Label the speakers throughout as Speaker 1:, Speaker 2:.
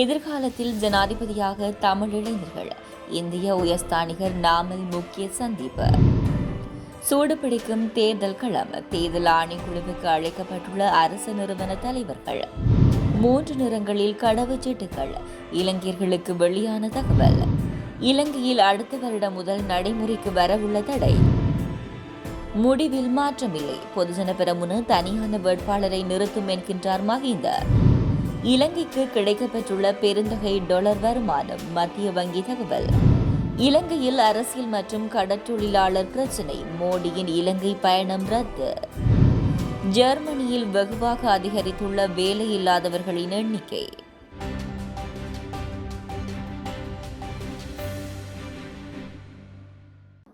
Speaker 1: எதிர்காலத்தில் ஜனாதிபதியாக தமிழ் இளைஞர்கள் இந்திய உயர்ஸ்தானிகர் நாமல் முக்கிய சந்திப்பு. சூடுபிடிக்கும் தேர்தல் களம் தேர்தல் ஆணைக்குழுவுக்கு அழைக்கப்பட்டுள்ள அரசு நிறுவன தலைவர்கள். மூன்று நிறங்களில் கடவுச்சீட்டுகள் இலங்கையர்களுக்கு வெளியான தகவல். இலங்கையில் அடுத்த வருடம் முதல் நடைமுறைக்கு வரவுள்ள தடை. முடிவில் மாற்றமில்லை பொதுஜன பெரமுன தனியான வேட்பாளரை நிறுத்தும் என்கின்றார் மஹிந்த இலங்கைக்கு கிடைக்கப்பெற்றுள்ள பெருந்தொகை டாலர் வருமானம் மத்திய வங்கி தகவல். இலங்கையில் அரசியல் மற்றும் கடற்றொழிலாளர் பிரச்சினை மோடியின் இலங்கை பயணம் ரத்து. ஜெர்மனியில் வெகுவாக அதிகரித்துள்ள வேலையில்லாதவர்களின் எண்ணிக்கை.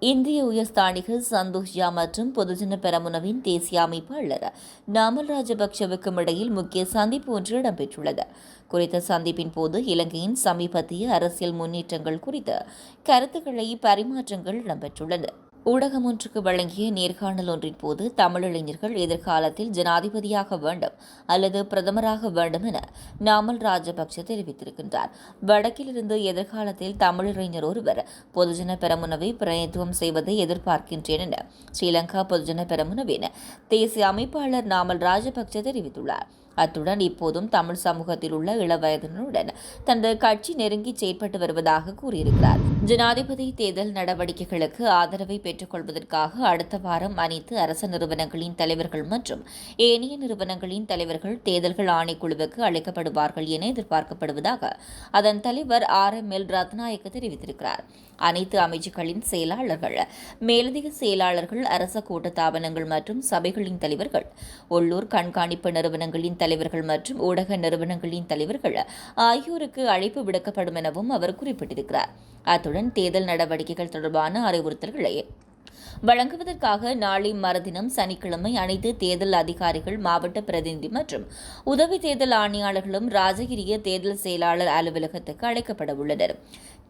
Speaker 1: இந்திய உயர்ஸ்தானிகள் சந்தோஷ் ஜா மற்றும் பொதுஜன பெரமுனவின் தேசிய அமைப்பாளர் நாமல் ராஜபக்சவுக்கும் இடையில் முக்கிய சந்திப்பு ஒன்று இடம்பெற்றுள்ளது. குறித்த சந்திப்பின் போது இலங்கையின் சமீபத்திய அரசியல் முன்னேற்றங்கள் குறித்த கருத்துக்களை பரிமாற்றங்கள் இடம்பெற்றுள்ளன. ஊடகம் ஒன்றுக்கு வழங்கிய நேர்காணல் ஒன்றின் போது தமிழிளைஞர்கள் எதிர்காலத்தில் ஜனாதிபதியாக வேண்டும் அல்லது பிரதமராக வேண்டும் என நாமல் ராஜபக்ச தெரிவித்திருக்கின்றார். வடக்கிலிருந்து எதிர்காலத்தில் தமிழிளைஞர் ஒருவர் பொதுஜன பெரமுனவை பிரதித்துவம் செய்வதை எதிர்பார்க்கின்றேன் என ஸ்ரீலங்கா பொதுஜன பெரமுனவின் தேசிய அமைப்பாளர் நாமல் ராஜபக்ச தெரிவித்துள்ளார். அத்துடன் இப்போதும் தமிழ் சமூகத்தில் உள்ள இளவயதினருடன் தனது கட்சி நெருங்கி செயற்பட்டு வருவதாக கூறியிருக்கிறார். ஜனாதிபதி தேர்தல் நடவடிக்கைகளுக்கு ஆதரவை பெற்றுக் கொள்வதற்காக அடுத்த வாரம் அனைத்து அரசு நிறுவனங்களின் தலைவர்கள் மற்றும் ஏனைய நிறுவனங்களின் தலைவர்கள் தேர்தல்கள் ஆணைக்குழுவுக்கு அழைக்கப்படுவார்கள் என எதிர்பார்க்கப்படுவதாக அதன் தலைவர் ஆர் எம் எல் ரத்நாயக்க தெரிவித்திருக்கிறார். அனைத்து அமைச்சுகளின் செயலாளர்கள் மேலதிக செயலாளர்கள் அரச கூட்டத்தாபனங்கள் மற்றும் சபைகளின் தலைவர்கள் உள்ளூர் கண்காணிப்பு நிறுவனங்களின் தலைவர்கள் மற்றும் ஊடக நிறுவனங்களின் தலைவர்கள் ஆகியோருக்கு அழைப்பு விடுக்கப்படும் எனவும் அவர் குறிப்பிட்டிருக்கிறார். அத்துடன் தேர்தல் நடவடிக்கைகள் தொடர்பான அறிவுறுத்தல்களை வழங்குவதற்காக நாளை மறுதினம் சனிக்கிழமை அனைத்து தேர்தல் அதிகாரிகள் மாவட்ட பிரதிநிதி மற்றும் உதவி தேர்தல் ஆணையாளர்களும் ராஜகிரிய தேர்தல் செயலாளர் அலுவலகத்துக்கு அழைக்கப்பட உள்ளனர்.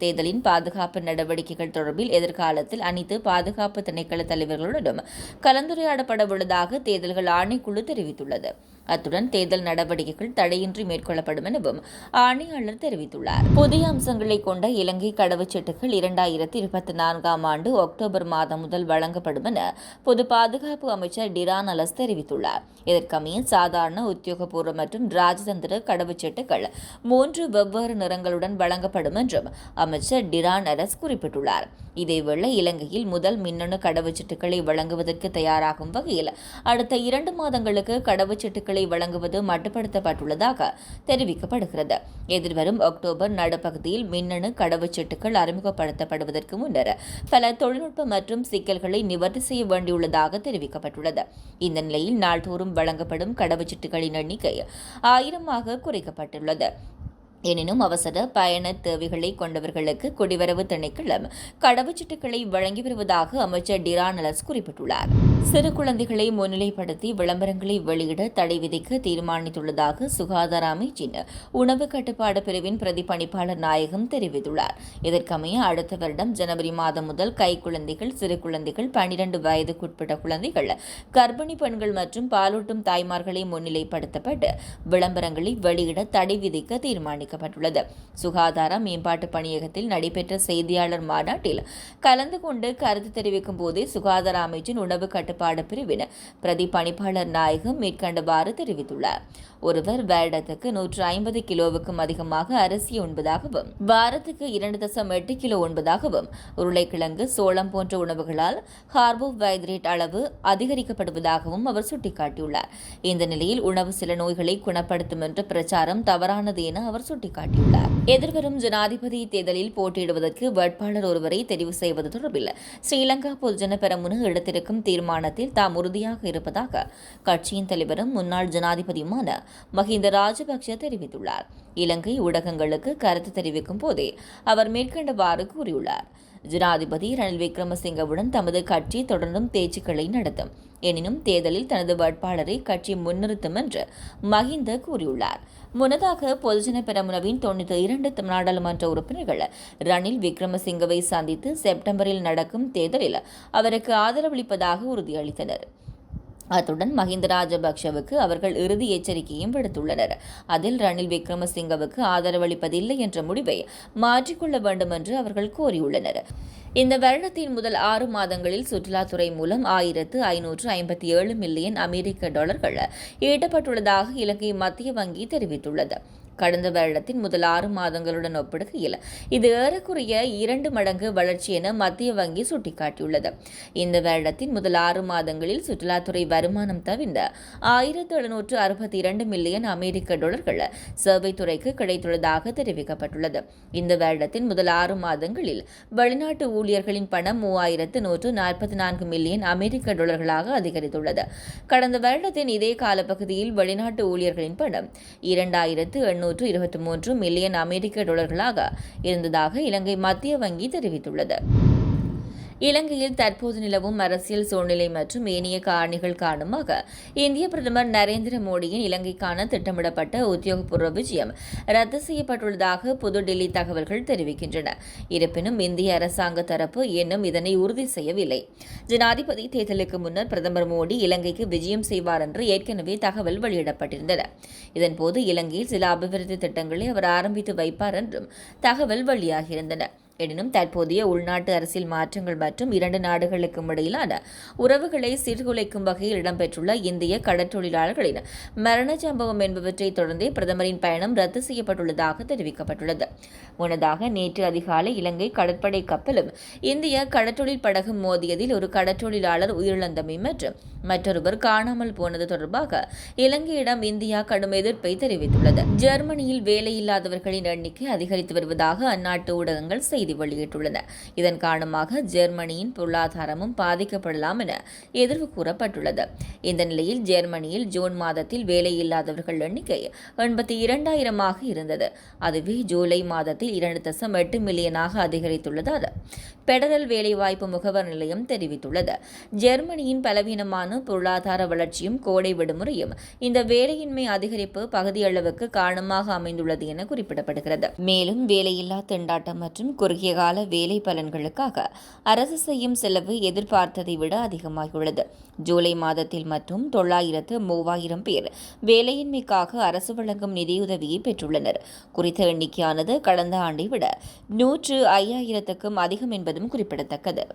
Speaker 1: தேர்தலின் பாதுகாப்பு நடவடிக்கைகள் தொடர்பில் எதிர்காலத்தில் அனைத்து பாதுகாப்பு திணைக்கள தலைவர்களுடனும் கலந்துரையாடப்பட உள்ளதாக தேர்தல்கள் ஆணைக்குழு தெரிவித்துள்ளது. அத்துடன் தேர்தல் நடவடிக்கைகள் தடையின்றி மேற்கொள்ளப்படும் எனவும் ஆணையாளர் தெரிவித்துள்ளார். புதிய அம்சங்களை கொண்ட இலங்கை கடவுச்சீட்டுகள் இரண்டாயிரத்தி இருபத்தி நான்காம் ஆண்டு அக்டோபர் மாதம் முதல் வழங்கப்படும் என பொது பாதுகாப்பு அமைச்சர் டிரான் அலஸ் தெரிவித்துள்ளார். இதற்கமைய சாதாரண உத்தியோகபூர்வ மற்றும் ராஜதந்திர கடவுச்சீட்டுகள் மூன்று வெவ்வேறு நிறங்களுடன் வழங்கப்படும் என்றும் அமைச்சர் டிரான் அலஸ் குறிப்பிட்டுள்ளார். இதேவேளை இலங்கையில் முதல் மின்னணு கடவுச்சீட்டுகளை வழங்குவதற்கு தயாராகும் வகையில் அடுத்த இரண்டு மாதங்களுக்கு கடவுச்சீட்டுகள் வழங்குவது மட்டுப்படுத்தப்பட்டுள்ளதாக தெரிவிக்கப்படுகிறது. எதிர்வரும் அக்டோபர் நடுப்பகுதியில் மின்னணு கடவுச்சீட்டுகள் அறிமுகப்படுத்தப்படுவதற்கு முன்னர் பல தொழில்நுட்ப மற்றும் சிக்கல்களை நிவர்த்தி செய்ய வேண்டியுள்ளதாக தெரிவிக்கப்பட்டுள்ளது. இந்த நிலையில் நாள்தோறும் வழங்கப்படும் கடவுச்சீட்டுகளின் எண்ணிக்கை ஆயிரமாக குறைக்கப்பட்டுள்ளது. எனினும் அவசர பயண தேவைகளை கொண்டவர்களுக்கு குடிவரவு திணைக்களம் கடவுச்சீட்டுகளை வழங்கி வருவதாக அமைச்சர் டிரானலஸ் குறிப்பிட்டுள்ளார். சிறு குழந்தைகளை முன்னிலைப்படுத்தி விளம்பரங்களை வெளியிட தடை விதிக்க தீர்மானித்துள்ளதாக சுகாதார அமைச்சின் உணவு கட்டுப்பாடு பிரிவின் பிரதிபணிப்பாளர் நாயகம் தெரிவித்துள்ளார். இதற்கமைய அடுத்த வருடம் ஜனவரி மாதம் முதல் கை குழந்தைகள் சிறு குழந்தைகள் பனிரெண்டு வயதுக்குட்பட்ட குழந்தைகள் கர்ப்பிணி பெண்கள் மற்றும் பாலூட்டும் தாய்மார்களை முன்னிலைப்படுத்தப்பட்டு விளம்பரங்களை வெளியிட தடை விதிக்க தீர்மானிக்கப்பட்டுள்ளது சுகாதார மேம்பாட்டு பணியகத்தில் நடைபெற்ற செய்தியாளர் மாநாட்டில் கலந்து கொண்டு கருத்து தெரிவிக்கும் போதே சுகாதார அமைச்சின் உணவு கட்டுப்பாடு பிரிவின் பிரதி பணிப்பாளர் நாயகம் மேற்கண்டவாறு தெரிவித்துள்ளார். ஒருவர் வருடத்துக்கு நூற்று ஐம்பது கிலோவுக்கும் அதிகமாக அரிசி உண்பதாகவும் வாரத்துக்கு இரண்டு தசம் எட்டு கிலோ உண்பதாகவும் உருளைக்கிழங்கு சோளம் போன்ற உணவுகளால் கார்போஹைட்ரேட் அளவு அதிகரிக்கப்படுவதாகவும் அவர் சுட்டிக்காட்டியுள்ளார். இந்த நிலையில் உணவு சில நோய்களை குணப்படுத்தும் என்ற பிரச்சாரம் தவறானது என அவர் சுட்டிக்காட்டியுள்ளார். எதிர்வரும் ஜனாதிபதி தேர்தலில் போட்டியிடுவதற்கு வேட்பாளர் ஒருவரை தெரிவு செய்வது தொடர்பில் ஸ்ரீலங்கா பொதுஜன பெரமுன எடுத்திருக்கும் தீர்மானத்தில் தாம் உறுதியாக இருப்பதாக கட்சியின் தலைவரும் முன்னாள் ஜனாதிபதியுமான மஹிந்த ராஜபக்ஷ தெரிவித்துள்ளார். இலங்கை ஊடகங்களுக்கு கருத்து தெரிவிக்கும் போதே அவர் மேற்கண்டவாறு கூறியுள்ளார். ஜனாதிபதி ரணில் விக்ரமசிங்கவுடன் தமது கட்சி தொடர்ந்தும் பேச்சுக்களை நடத்தும். எனினும் தேர்தலில் தனது வேட்பாளரை கட்சி முன்னிறுத்தும் என்று மஹிந்த கூறியுள்ளார். முன்னதாக பொதுஜன பெரமுனவின் தொண்ணூற்றி இரண்டு நாடாளுமன்ற உறுப்பினர்கள் ரணில் விக்ரமசிங்கவை சந்தித்து செப்டம்பரில் நடக்கும் தேர்தலில் அவருக்கு ஆதரவளிப்பதாக உறுதியளித்தனர். அத்துடன் மஹிந்த ராஜபக்ஷவுக்கு அவர்கள் இறுதி எச்சரிக்கையும் விடுத்துள்ளனர். அதில் ரணில் விக்ரமசிங்கவுக்கு ஆதரவளிப்பதில்லை என்ற முடிவை மாற்றிக்கொள்ள வேண்டும் என்று அவர்கள் கோரியுள்ளனர். இந்த வருடத்தின் முதல் ஆறு மாதங்களில் சுற்றுலாத்துறை மூலம் ஆயிரத்து ஐநூற்று ஐம்பத்தி ஏழு மில்லியன் அமெரிக்க டாலர்கள் ஈட்டப்பட்டுள்ளதாக இலங்கை மத்திய வங்கி தெரிவித்துள்ளது. கடந்த வருடத்தின் முதல் ஆறு மாதங்களுடன் ஒப்பிடுகையில் இது ஏறக்குறைய இரண்டு மடங்கு வளர்ச்சி என மத்திய வங்கி சுட்டிக்காட்டியுள்ளது. இந்த வருடத்தின் முதல் ஆறு மாதங்களில் சுற்றுலாத்துறை வருமானம் தவிர்ந்த ஆயிரத்து எழுநூற்று அறுபத்தி இரண்டு மில்லியன் அமெரிக்க டாலர்கள் சேவைத்துறைக்கு கிடைத்துள்ளதாக தெரிவிக்கப்பட்டுள்ளது. இந்த வருடத்தின் முதல் ஆறு மாதங்களில் வெளிநாட்டு ஊழியர்களின் பணம் மூவாயிரத்து நூற்று நாற்பத்தி நான்கு மில்லியன் அமெரிக்க டாலர்களாக அதிகரித்துள்ளது. கடந்த வருடத்தின் இதே காலப்பகுதியில் வெளிநாட்டு ஊழியர்களின் பணம் இரண்டாயிரத்து எண்ணூற்று இருபத்தி மூன்று மில்லியன் அமெரிக்க டாலர்களாக இருந்ததாக இலங்கை மத்திய வங்கி தெரிவித்துள்ளது. இலங்கையில் தற்போது நிலவும் அரசியல் சூழ்நிலை மற்றும் ஏனைய காரணிகள் காரணமாக இந்திய பிரதமர் நரேந்திர மோடியின் இலங்கைக்கான திட்டமிடப்பட்ட உத்தியோகபூர்வ விஜயம் ரத்து செய்யப்பட்டுள்ளதாக புதுடில்லி தகவல்கள் தெரிவிக்கின்றன. இருப்பினும் இந்திய அரசாங்க தரப்பு இன்னும் இதனை உறுதி செய்யவில்லை. ஜனாதிபதி தேர்தலுக்கு முன்னர் பிரதமர் மோடி இலங்கைக்கு விஜயம் செய்வார் என்று ஏற்கனவே தகவல் வெளியிடப்பட்டிருந்தன. இதன்போது இலங்கையில் சில அபிவிருத்தி திட்டங்களை அவர் ஆரம்பித்து வைப்பார் என்றும் தகவல் வெளியாகியிருந்தன. எனினும் தற்போதைய உள்நாட்டு அரசியல் மாற்றங்கள் மற்றும் இரண்டு நாடுகளுக்கும் இடையிலான உறவுகளை சீர்குலைக்கும் வகையில் இடம்பெற்றுள்ள இந்திய கடற்றொழிலாளர்களின் மரண சம்பவம் என்பவற்றை தொடர்ந்தே பிரதமரின் பயணம் ரத்து செய்யப்பட்டுள்ளதாக தெரிவிக்கப்பட்டுள்ளது. முன்னதாக நேற்று அதிகாலை இலங்கை கடற்படை கப்பலும் இந்திய கடற்றொழில் படகும் மோதியதில் ஒரு கடற்றொழிலாளர் உயிரிழந்தமை மற்றும் மற்றொருவர் காணாமல் போனது தொடர்பாக இலங்கையிடம் இந்தியா கடும் எதிர்ப்பை தெரிவித்துள்ளது. ஜெர்மனியில் வேலையில்லாதவர்களின் எண்ணிக்கை அதிகரித்து வருவதாக அந்நாட்டு ஊடகங்கள் செய்தி செய்தி வெளியிட்டுள்ளன. இதன் காரணமாக ஜெர்மனியின் பொருளாதாரமும் பாதிக்கப்படலாம் என எதிர்வு கூறப்பட்டுள்ளது. இந்த நிலையில் ஜெர்மனியில் ஜூன் மாதத்தில் வேலையில்லாதவர்கள் எண்ணிக்கை எண்பத்தி இரண்டாயிரமாக இருந்தது. அதுவே ஜூலை மாதத்தில் இரண்டு தசம் எட்டு மில்லியனாக அதிகரித்துள்ளதால் பெடரல் வேலைவாய்ப்பு முகவர் நிலையம் தெரிவித்துள்ளது. ஜெர்மனியின் பலவீனமான பொருளாதார வளர்ச்சியும் கோடை விடுமுறையும் இந்த வேலையின்மை அதிகரிப்பு பகுதியளவுக்கு காரணமாக அமைந்துள்ளது என குறிப்பிடப்படுகிறது. மேலும் வேலையில்லா திண்டாட்டம் மற்றும் குறுகிய குறுகிய கால வேலை பலன்களுக்காக அரசு செய்யும் செலவு எதிர்பார்த்ததை விட அதிகமாகியுள்ளது. ஜூலை மாதத்தில் மட்டும் தொள்ளாயிரத்து மூவாயிரம் பேர் வேலையின்மைக்காக அரசு வழங்கும் நிதியுதவியை பெற்றுள்ளனர். குறித்த எண்ணிக்கையானது கடந்த ஆண்டை விட நூற்று ஐயாயிரத்துக்கும் அதிகம் என்பதும் குறிப்பிடத்தக்கது.